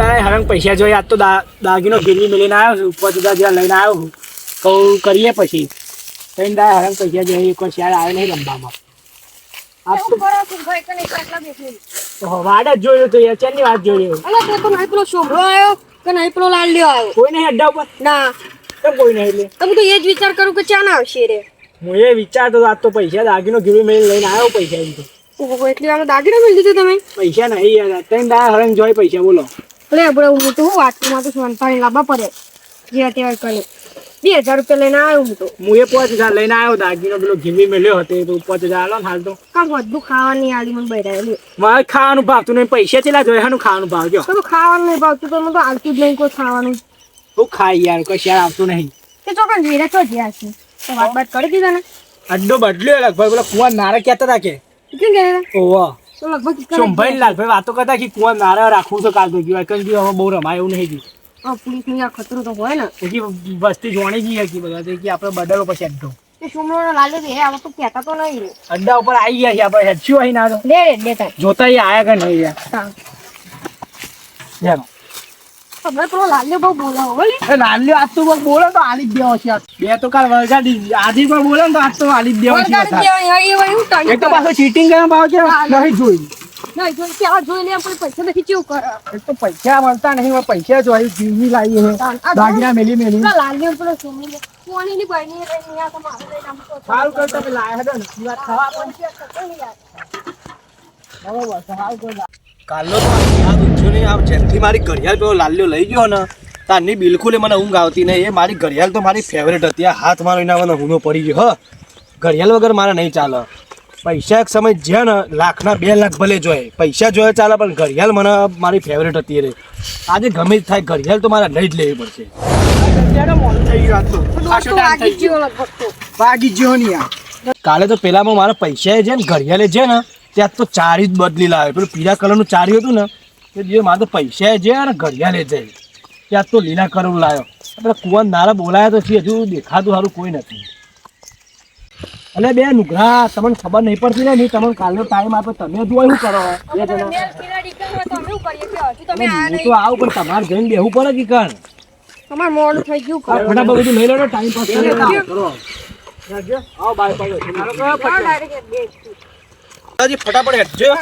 દાડા હરંગ પૈસા જોઈએ આજ તો દાગીનો ગીરવી મેળીને આવ્યો છું. ઉપર જુદા જ્યાં લઈને આવ્યો છું. કહું કરીએ પછી. ત્રણ દાડા હરંગ પૈસા જોઈએ એક વર્ષ યાર આવે નહીં રમવામાં વાડ જ જોયું તો યાર ચેનની વાત જોઈ અલા તે તો નહીં પેલો શોભરો આવ્યો કે નહીં પેલો લાલ્યો આવ્યો? કોઈ નહીં અડ્ડા ઉપર ના. કેમ કોઈ નહીં એટલે તમે તો એ જ વિચાર કરું કે ચા ના આવશે રે. હું એ વિચારતો આજ તો પૈસા દાગીનો ગીરવી મેળી લઈને આવ્યો પૈસા એમ તો. ઓહો એટલી વાર દાગીના મળી દીધું તમે? પૈસા નહીં યાર ત્રણ દાડા હરંગ જોઈ પૈસા બોલો. લે આપણે હું તો હું વાટકીમાં તો સોનપાણી લાવવા પડે. જે અત્યારે કરી. બે હજાર રૂપિયા લઈને આવ્યો હું તો. હું એ પાંચ હજાર લઈને આવ્યો દાગીનો પેલો ઘીમી મેલ્યો હતો એ તો પાંચ હજાર આલો ને હાલ તો. કાં બધું ખાવાની આલી મને બેઠા મારે ખાવાનું ભાવતું નહીં પૈસા ચેલા જોઈએ હાનું ખાવાનું ભાવ ગયો તો ખાવાનું નહીં ભાવતું તો મને તો આવતું જ નહીં કોઈ ખાવાનું. હું ખાઈ યાર કોઈ શેર આવતું નહીં. તે ચોકન જીરા તો જ્યાં છે. તો વાત બાત કરી દીધા ને. અડ્ડો બદલ્યો લગભગ પેલો કુંવર નારે કહેતા હતા કે. કેમ કહેતા ઓવા. સોમભાઈ ને વાતો કરતા કે રાખવું તો કાલ કંઈ હવે બહુ રમાય એવું નહીં ગયું આ પોલીસની આ ખતરો તો હોય ને પછી વસ્તી જોણી ગઈ હતી બધા કે આપણે બદલો પછી અડ્ડો અડ્ડા ઉપર આવી ગયા છે આપણે હેડશું અહીં ના જોતા આયા કે નહીં યાર તમે પેલો લાલ્યો બહુ બોલાવો બોલી એ લાલ્યો આજ તો બોલે તો આલી જ દેવો છે બે તો કાલ વરગાડી આજે પણ બોલે તો આજ તો આલી જ દેવો છે હવે એક તો પાછો ચીટિંગ કરવા ભાવ છે નહીં જોઈ. નહીં જોઈ કે આ જોઈને આપણે પૈસા નથી ચેવું કરે? એક તો પૈસા મળતા નહીં પૈસા જોઈ જીવી લાવી છે દાગીના મેલી મેલી. લાલ્યો પેલો સુમરો કોની ની બહેની રે આ તો મારે નામ તો સારું કરતા પેલા આયા હતા ને. વાત ખાવા પણ નહીં યાર. બરોબર સારું કરતા કાલનો તો યાદ ઊંચો નહીં આમ જેમથી મારી ઘડિયાળ પેલો લાલ્યો લઈ ગયો ને તારની બિલકુલ મને ઊંઘ આવતી નહીં. એ મારી ઘડિયાળ તો મારી ફેવરેટ હતી આ હાથ મારો એના મને હુનો પડી ગયો હ. ઘડિયાળ વગર મારે નહીં ચાલે. પૈસા એક સમય જ્યાં ને લાખના બે લાખ ભલે જોઈએ પૈસા જોઈએ ચાલે પણ ઘડિયાળ મને મારી ફેવરેટ હતી રે આજે ગમે જ થાય ઘડિયાળ તો મારે લઈ જ લેવી પડશે. વાગી ગયો? નહીં કાલે તો પેલામાં મારા પૈસા છે ને ઘડિયાળે છે ને ત્યાં તો ચારી જ બદલી લાવે. પેલું પીળા કલરનું ચારી હતું ને કે જે મારે તો પૈસા જે અને ઘડિયાળે જાય ત્યાં તો લીલા કલર લાવ્યો. આપણે કુવન નારા બોલાયા તો છે હજુ દેખાતું સારું કોઈ નથી. અને બે નુગરા તમને ખબર નહીં પડતી ને તમને કાલનો ટાઈમ આપે તમે જો શું કરો. બે જણા તો આવું પણ તમારે જઈને બેહવું પડે કે કણ તમારે મોડું થઈ ગયું ફટાફટ બધું લઈ લો ટાઈમ પાસ કરો આવો બાય પાડો કયો જાઓ direct બે જ. હજી ફટાફટ હેટજો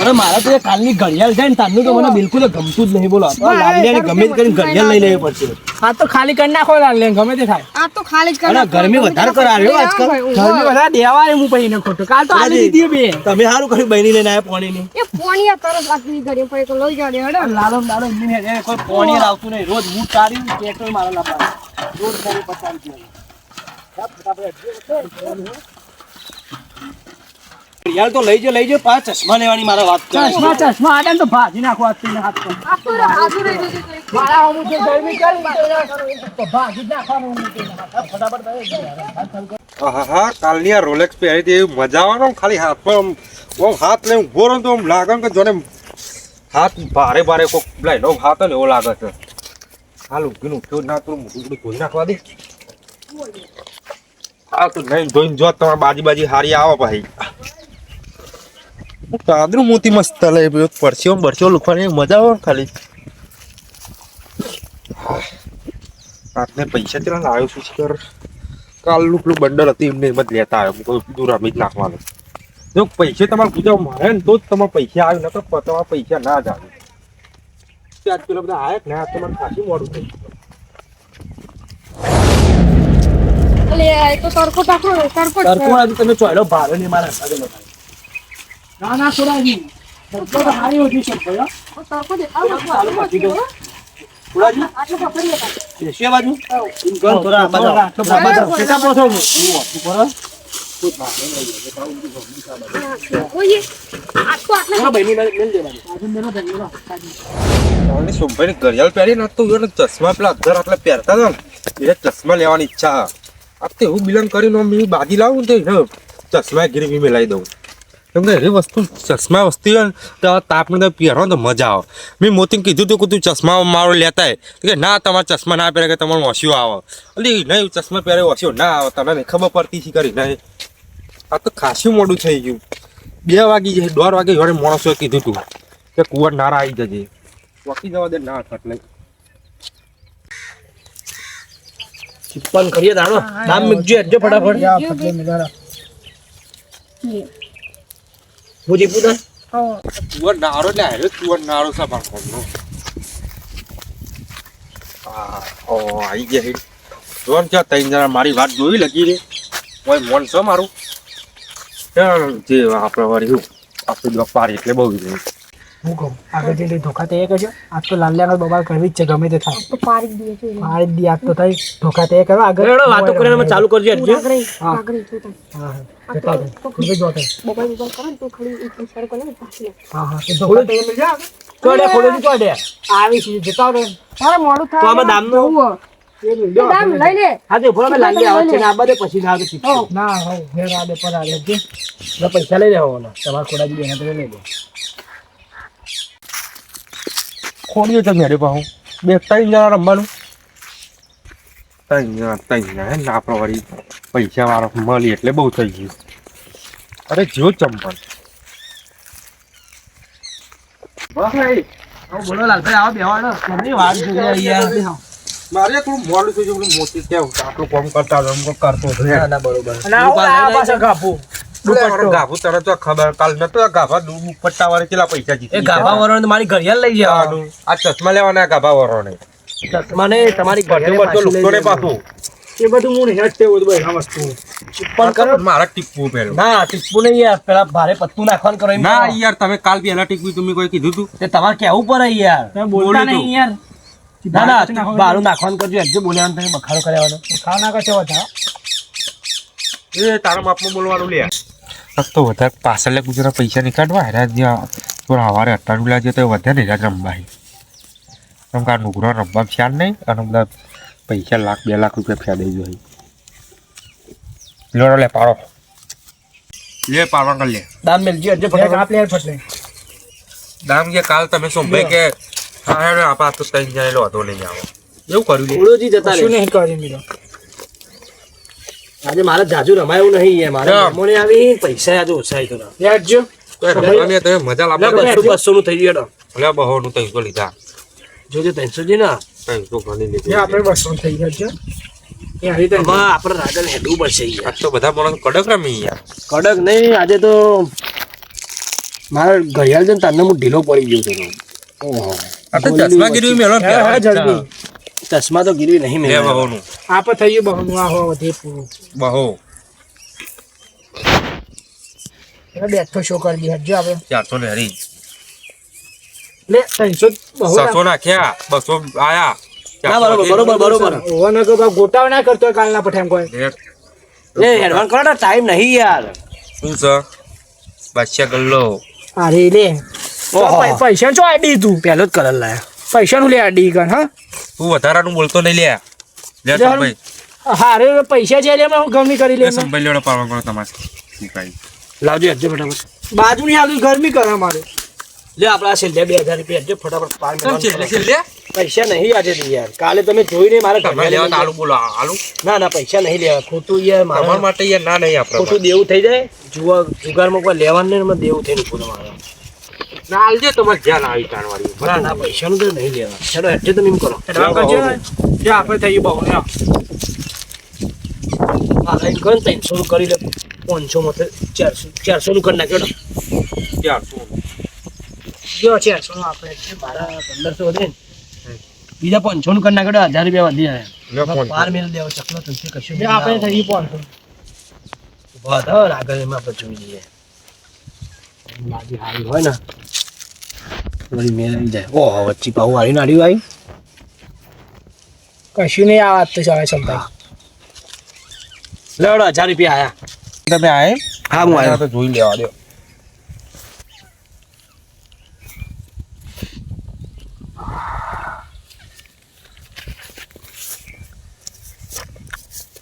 અરે મારા તો કાલની ઘડિયાળ છે ને તારનું તો મને બિલકુલ ગમતું જ નહીં બોલો. આ લાલિયાને ગમે તે કરીને ઘડિયાળ લઈ લેવી પડશે. આ તો ખાલી કરી નાખો લાલિયા ગમે તે થાય. આ તો ખાલી જ કરી ગરમી વધારે કરાવ્યો આજકાલ. ઘરની બધા દેવાય હું પછી ખોટું. કાલ તો આલી દીધી બે. તમે સારું કર્યું બહેની લઈને આવ્યા પાણીની એ પોણી આ તરત લાગી ઘડી પડી તો લઈ જાડે હેડો. લાલો ને દાડો એમની હેડે કોઈ પાણી લાવતું નહીં. રોજ હું તારી પેટ્રોલ મારો લાવવા રોજ તારી પચાસ ઘડિયાળ તો લઈ જો લઈ જો પાંચ ચશ્મા લેવાની મારા વાત કરે. ચશ્મા ચશ્મા આડે ને તો ભાજી નાખો આજથી હાથ પર તો તો. મારા અમુક જે ગરમી કર તો ભાજી નાખવાનું હું ફટાફટ હા હા કાલની આ રોલેક્સ પહેરી હતી એવી મજા આવે ખાલી હાથમાં આમ હાથ લઈને ઊભો રહો તો આમ લાગે કે જોને હાથ ભારે ભારે કોક લાઈનો હાથ ને એવો લાગે છે. હાલ ઊંઘીને ઉઠ્યો ના તો મોઢું બધું ધોઈ નાખવા દે હા તો નહીં ધોઈને જો તમારે બાજી બાજી હારી આવે ભાઈ. ચાદરું મોતી મસ્ત લઈ પરસ્યો બરસ્યો લુખવાની મજા આવે ખાલી. આપને પૈસા ચલા લાવ્યો છું સર કાલનું પેલું બંડલ હતી એમને એમ જ લેતા આવ્યો. હું દૂર રમી જ નાખવાનું. જો પૈસા તમારે પૂજા મારે ને તો જ તમારે પૈસા આવે નકર તો તમારા પૈસા ના જ આવે. ત્યાં જ પેલા બધા આવ્યા ને આ તમારે ખાસી મોડું થઈ ગયું. આજે તમે ચોયલો ભારે નહીં મારા સાથે. ના ના છોડાજી તો હારી ઓછી છે હો. દેખાવ. હો. પકડી બાજુ થોડા બાજુ પોસો હું ઘડિયાળ પહેરી ને તો એને ચશ્મા પેલા અધર આટલા પહેરતા હતા ને ચશ્મા લેવાની ઈચ્છા આ તો એવું બિલન કરીને આમ બાજી લાવું ને તો ચશ્મા ગીરવી મેલાવી દઉં કે એવી વસ્તુ ચશ્મા વસ્તી હોય ને તો તાપને તો પહેરો તો મજા આવે. મેં મોતીને કીધું તું કે તું ચશ્મા મારો લેતા હોય કે ના તમારે ચશ્મા ના પહેરે કે તમારું ઓછિયો આવે. અલી નહીં ચશ્મા પહેરે ઓછિયો ના આવે. તમને નહીં ખબર પડતી છે કરી નહીં. આ તો ખાસું મોડું થઈ ગયું. બે વાગી જાય દોઢ વાગે જોડે માણસોએ કીધું તું કે કુંવર નારા આવી જજે. વકી જવા દે ના એટલે ચિપ્પન કરીએ દાણો? નામ મૂકજો હજો ફટાફટ. ચીપું હા તુવર નારો લે હારે તુવર નારો છે મારા ફોનનો આ ઓ આવી ગયા હે. જોન ત્રણ જરા મારી વાત જોઈ લગી રે. ઓય મોન છે મારું? જે આપણે વાળી હું. આપણે દો પાર એટલે બહુ જ હું કહું આગળ જઈને ધોખા તે કરજો આજ તો લાલ્યાનો બબાલ કરવી જ છે ગમે તે થાય. તો છે દી આજ તો થાય. ધોખા તે કરો આગળ. હેડો, વાતો કરીને ચાલુ કરજો આગળ હા. આગળ તું હા તો- જ કરે તો એક પાછી લે. હા હા. તો ધોખા તે મિલ જા ચોડે ખોલો તું આવી છે જતા રહો. તારે મોડું થાય. તો આમાં દામનું- જવું હોય. એ મિલ એ જાઓ. દામ લઈ લે. હા તે ઊભો અમે લાંબી આવત છે આ બધે પછી ના ઘેર પર પૈસા લઈ લેવાના તમારા ખોડાજી બેના તો લઈ લે ખોડ્યું છે મેરે પાહું. બે ત્રણ જણા રમવાનું. ત્રણ જણા ત્રણ જણા હે આપણો વળી પૈસા વાળો મળી એટલે બહુ થઈ ગયું. અરે જો ચંપલ. બોલો લાલભાઈ આવો બેવાનો કેમની વાત જોઈએ મારે થોડું મોડું થઈ ગયું મોટી કેવું આટલું કામ કરતા કરતો ના ના બરોબર. અને આવો આ પાછા? કાપું દુપટ્ટો ગાભું તને તો ખબર કાલ નતો ગાભા દુપટ્ટા વાળા કેટલા પૈસા જીતી એ ગાભા વરણ મારી ઘડિયાળ લઈ જવાનું આ ચશ્મા લેવાના ગાભા વાળાને ચશ્મા ને તમારી ઘડિયાળ બધું લુકતો ને પાછું. એ બધું હું હેડ તે બધું આ વસ્તુ. પણ કરો. મારા ટીપવું પેલું ના ટીપું નહીં યાર પેલા ભારે પત્તું નાખવાનું કરો ના યાર તમે કાલ પેલા ટીપવું તમે કોઈ કીધું તું? તે તમારે કેવું પડે યાર. તમે બોલતા નહીં યાર. ના ના બારું નાખવાનું કરજો એકજો બોલ્યાવાનું તમે બખાડો કર્યાવાનો બખાડો ના કશો હતા એ તારા માપમાં બોલવાનું લે. તો વધારે પાછળ ગુજરાત પૈસા નહીં કાઢવા હેરા જ્યાં થોડા હવારે અટ્ટાનું લાગે તો વધારે હેરા રમવા કેમ કે આ નુકરો રમવા ખ્યાલ નહીં અને બધા પૈસા લાખ બે લાખ રૂપિયા ફ્યા દઈ જોઈએ લો લે પાડો. લે પાડો કર લે. દામ મેલજી અજે લે ફટાફટ કાપ લે ફટલે દામ કે કાલ તમે સોમભાઈ કે હા હેડો આપા તો ત્રણ જાય લો તો લઈ આવો. એવું કર્યું લે. ઉડોજી જતા રહે. નહીં કરી મીરો. આજે મારે જાજુ રમાયું નહીં યાર મારે કેમ? આવી પૈસા આજે ઓછાય તો હેડ જો તમે તમે મજા લે બસો બસો નું થઈ ગયું લે બહો નું ત્રણસો લીધા. જોજો ત્રણસો જી ના ત્રણસો ગણી જે આપણે બસો થઈ ગયા છે તો આમાં આપણે રાજાને હેડવું પડશે યાર તો બધા માણસ કડક રમી યાર કડક નહીં આજે તો મારા ઘડિયાળ છે ને તારને હું ઢીલો પડી ગયો છું. ઓહો ચશ્મા ગીરવી મેલો હે, હે, જલ્દી. ચશ્મા તો ગીરવી નહીં મેં મેળવ્યા. આપ થઈ ગયું બહુ આ હો વધે પૂરું. બહો બેઠો શો કરી દી હજો આપણે. ચારસો ને હરી. લે ત્રણસો બહુ સાતસો નાખ્યા બસો આયા. ના બરોબર બરોબર બરોબર. ઓવા ન કરો ગોટાવ ના કરતો કાલના પઠામ કોઈ. લે. એડવાન્સ કરો ને ટાઈમ નહીં યાર. શું છે? બાદશાહ ગલ્લો. અરે લે. પૈસા ચો આડી તું? પહેલો જ કલર લાયા. પૈસા નું લે આડી કર હા? તું વધારાનું બોલતો નહીં લે. લે ભાઈ હારે. પૈસા છે લે હું ગમી કરી લે લે સંભાઈ લેવડો પાડવા કરો તમારે. નીકળી લાવજો એકજો ફટાફટ. બાજુ ની ગરમી કરે મારે લે આપડા છેલ્લે બે હજાર રૂપિયા એકજો ફટાફટ પાર પૈસા નહીં આજે યાર. કાલે તમે જોઈ નહીં મારા ઘડિયાળ લેવા આલુ બોલો આલુ. ના ના પૈસા નહીં લેવા. ખોટું યાર મારા માટે યાર ના નહીં આપણે ખોટું દેવું થઈ જાય. જુવા જુગારમાં કોઈ લેવાનું નહીં દેવું થઈને ખોટું તમારે ના આલજે તમારે જ્યાં આવી તાણવાળી ના ના પૈસાનું તો નહીં લેવા. ચલો હેઠે તમે એમ કરો. એડવાન્સ કરજો ને. જે આપણે થઈ બહુ ને એમ કરો ને ત્રણસો નું કરી લે. પાંચસો માં ચારસો ચારસો નું કરી નાખ્યો ચારસો. જો છે શું આપણે મારા પંદરસો વધે ને. બીજા પાંચસો નું કરી નાખ્યો હજાર રૂપિયા વધી આવે જાય બાર મેળ દેવો ચકલો તુલસી કશું આપણે થઈ ગયું પાંચસો. વધાર આગળ એમાં આપણે જોઈ લઈએ. બાજી હારી હોય ને. વળી મેલ આવી જાય ઓહો વચ્ચે પાહુ હારી નાડ્યું આવી કશું નહીં આ વાત તો ચાલે સમજાય લેવડો હજાર રૂપિયા આયા તમે આયે હા હું આવ્યો તો જોઈ લેવા દો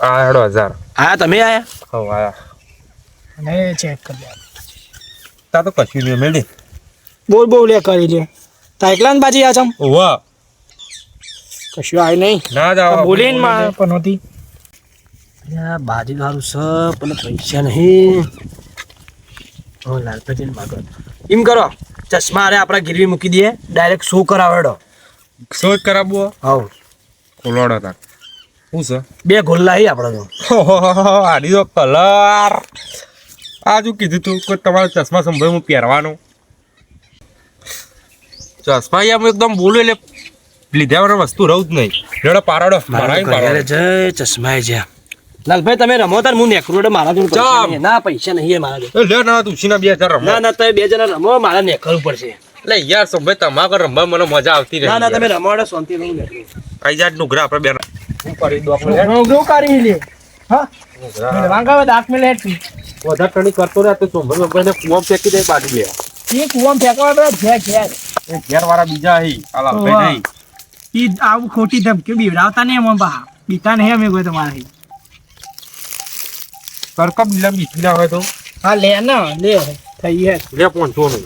આ હેડો હજાર આયા તમે આયા હો આયા અને ચેક કરી લે તા તો કશું નહીં મેળી બોલ બોલ લે કરી લે તા એકલા બાજી આ છમ ઓવા કશું આય નહીં. ના જાવ બોલીનમાં પણ હતી બાજી સારું છે પણ પૈસા નહીં. હવે લાલપતિને માગો. એમ કરો ચશ્મા અરે આપણે ગીરવી મૂકી દઈએ ડાયરેક્ટ શો કરાવડો. શો કરાવવો? હાઉ. ખોલાડો તાર. શું છે? બે ગોલ્લા હી આપણે તો આડી તો કલર. આજુ કીધું તું? કે તમારે ચશ્મા સંભાળ હું પહેરવાનો. ચશ્મા યાર એકદમ બોલું એટલે લીધા વગર વસ્તુ રહું જ નહીં. લેડો પારાડો મારા જય ચશ્મા જ્યાં. લાલભાઈ તમે રમો તાર હું નેકરોડે મારા જોડે પૈસા નહીં. ના પૈસા નહીં મારા જોડે. લે ના તુલસીના બે હજાર રમો. ના ના તમે બે જણા રમો મારા નેકરવું પડશે. એટલે યાર સંભાઈ તમારા ઘર રમવા મને મજા આવતી ના ના તમે રમાડો શાંતિ રહું ને આઈ જાત નુગરા આપણે બેન. હું કરી દો આપણે રોગો કરી લે. હા? વાંગાવે દાખ મેલે હેઠી વધારે કરતો રહે તો સંભાઈ સંભાઈને કુવામ ફેંકી દે પાડી લે. એ કુવામ ફેંકવા બધા ઘેર ઘેર. એ ઘેર વાળા બીજા હી. આલા બે નહીં ઈ આવું ખોટી ધમકી બીવડાવતા ને એમાં બા. બીતા નહીં અમે કોઈ તમારે સરકમ લીલા બીજી ના હોય તો. હા લે ને લે. થઈ હે. લે પોનસો નું.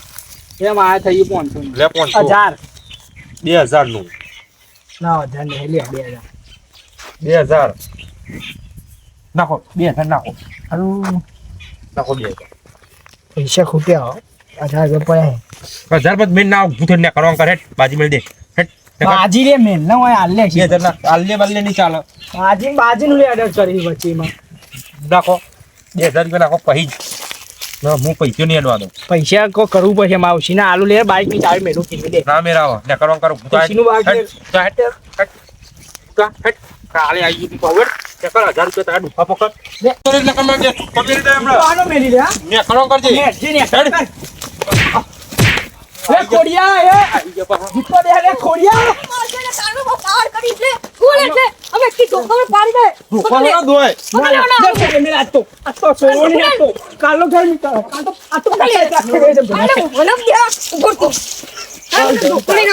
એમ આ થઈ પાંચસો લે પોનસો હજાર. બે હજારનું. ના હજાર નહીં. લે બે હજાર. બે હજાર. નાખો બે હજાર નાખો. હારું નાખો બે હજાર. પૈસા ખૂટ્યા હો. હજાર રૂપિયા હજાર પછી મેં ના ઊભું થઈને કરવા કરે? બાજી મળી દે. બાજી રે મેલ ના હોય હાલ લે. બે હજાર ના આલ્લે બાલ્લે નહીં ચાલે. બાજી બાજી નું ઓર્ડર કરી વચ્ચેમાં. નાખો. બે હજાર રૂપિયા નાખો પછી હું પૈસો નહીં અડવા દઉં પૈસા કો કરવું પડશે ના આલુ લે બાઈકની ચાવી મેલું કીધું દે. ના મેરા આવો. ને કરવા કરું. હેટ. હેટ. હેટ. કાલે આવી ગયું પાવર કે કર હજાર રૂપિયા તારા ડુફા પકડ. લે. તો એટલે કમાઈ દે દે હમણાં. આનો મેલી દે ને કરો કરજે. ને જે ને. એ ખોડિયા એ દીપો દે લે ખોડિયા ડૂફા દોય ના દે કે મેલા તો આ તો સોરો ને આ તો કાલો ઘરની કાલ તો આ તો કાલે રાખે દે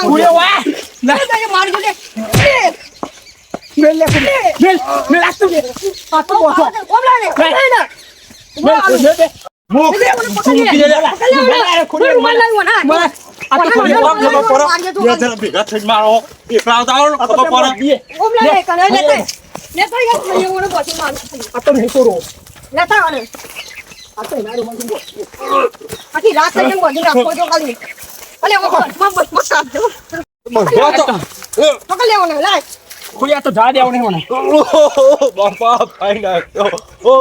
ખોડિયા વા ના મેલ લે ખોડિયા મેલ મેલ આ તો દે આ તો બોસો મેલ ખોડિયા દે મૂકી દે લે ખોડિયા આ તો ખોડિયા ભેગા થઈને મારો એકલા આવતા આવો આ તો ખબર પડે આ તો નહીં સોરો આખી રાત લઈને છો ખાલી અલે ઓ બસ બસ પકડ લેવાનો લાય ખોડિયા તો જા દેવ નહીં મને. બાપા ભાઈ નાખ્યો ઓ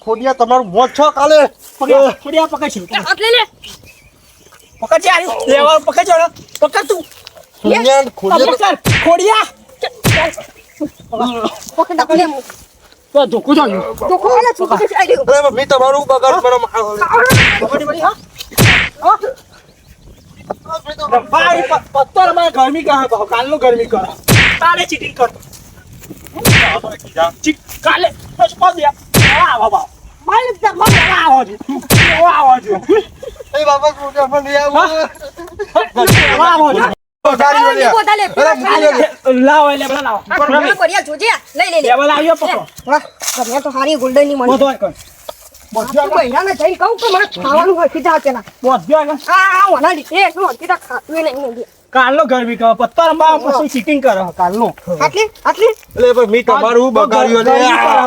ખોડિયા તમારું મોત છો કાલે. ખોડિયા પકડ છે હાથ લે. લે પકડ છે લેવા પકડ છે પકડ તું ખોડિયા ખોડિયા પકડ. ખોડિયા પકડ લે તો ધોકું અરે તમારું બગાડ મારો હા. ભાઈ ગરમી કહે કહો ગરમી કરો તારે ચીટિંગ કર ચીટ કાલે પદ દે આવો આવો. માલ દે માલ આવો જો આવો જો એ બાપા ખોડિયા પણ નહીં આવું? આવો દે. લાવો એટલે લાવો. જોજે લઈ લે લે લેવલ આવ્યો પકડો તો હારી ગોલ્ડનની મળી. બધો કર. બધો તું બહેરાને જઈને કહું કે મને ખાવાનું હોય સીધા પેલા બધો આગળ આ વના લીધે એટલું હલકી ખાતું નહીં. કાલનો ગરમી કહો પત્તો રમવા પછી ચીટિંગ કરો કાલનો. આટલી? આટલી? એટલે પણ મી તમારું બગાડ્યો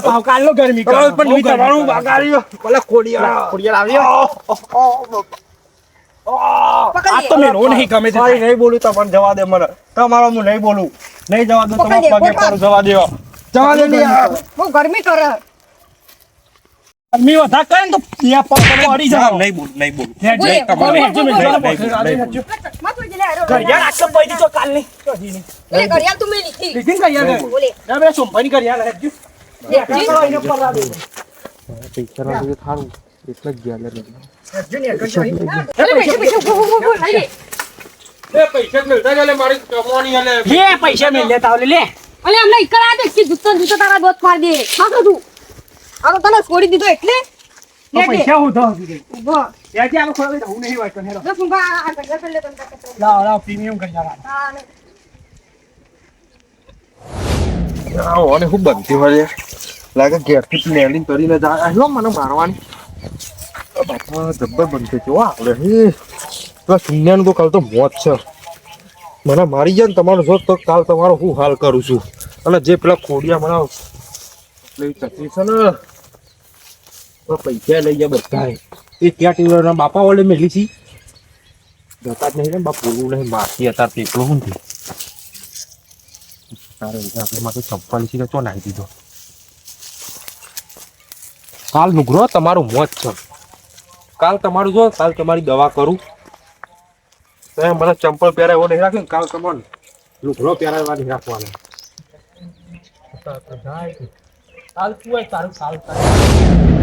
પાછો, કાલનો ગરમી કરો પણ મી તમારું બગાડ્યો. પેલા કોડિયા કોડિયા આવ્યો. આ તો મેં રો નહીં ગમે મારી નહીં બોલું તમને જવા દે મને. તમારો હું નહીં બોલું. નહીં જવા દો તમારા પગે. જવા દેવા. જવા દે હું ગરમી કરે. ગરમી વધારે કરે ને તો ત્યાં પગ પડી જા, જાવ નહીં બોલ નહીં બોલ તો ઘડિયાળ આટલો પડી તો કાલ એટલે ઘડિયાળ તું મેં લીધી. લીધી ને ઘડિયાળ બોલે. ના બે સોમભાઈ ની ઘડિયાળ હેડજો. લે, જી. ચાલો એને પરવા દે. હેડજો ને, હેડજો અહીં. અલે, પૈસા, પૈસા, પૈસા મિલતા મારી કમાવાની પૈસા મેં આવલે લે અલે, અમને ઈકર દે, કે જુત્તો જુત્તો તારા બોત મારી દે. હા, કીધું. આ તો તને છોડી દીધો એટલે. પૈસા હું દીધે ઊભો. ત્યાંથી આનો ખોરાક હું નહીં વાંચતો આ લે તને લાવ લાવ પ્રીમિયમ કરી આલો. હા, આવો, અને હું બનતી હોય લાગે ઘેરથી પ્લેનિંગ કરીને જાય આવ્યો મને મારવાની. બાપા જબ્બર બનતી છે વાહ હે પેલા શૂન્યનું તો કાલ તો મોત છે. મને મારી જાય ને તમારો જો તો કાલ તમારો હું હાલ કરું છું. અને જે પેલા ખોડિયા મને પૈસા લઈ ગયા બધા એ ત્યાં ટીવરના બાપા ઓલે મેલી છી જતા નહીં ને બાપ બોલવું અત્યારે પેપલો હું નાખી દીધો કાલ નુગરો તમારું મોત છે. કાલ તમારું જો, કાલ તમારી દવા કરું. તો મને ચંપલ પહેરાય એવો નહીં રાખ્યો ને, કાલ તમારે લુગડો પહેરાવવા નહીં રાખવાનો. કાલ તું હોય તારું તારું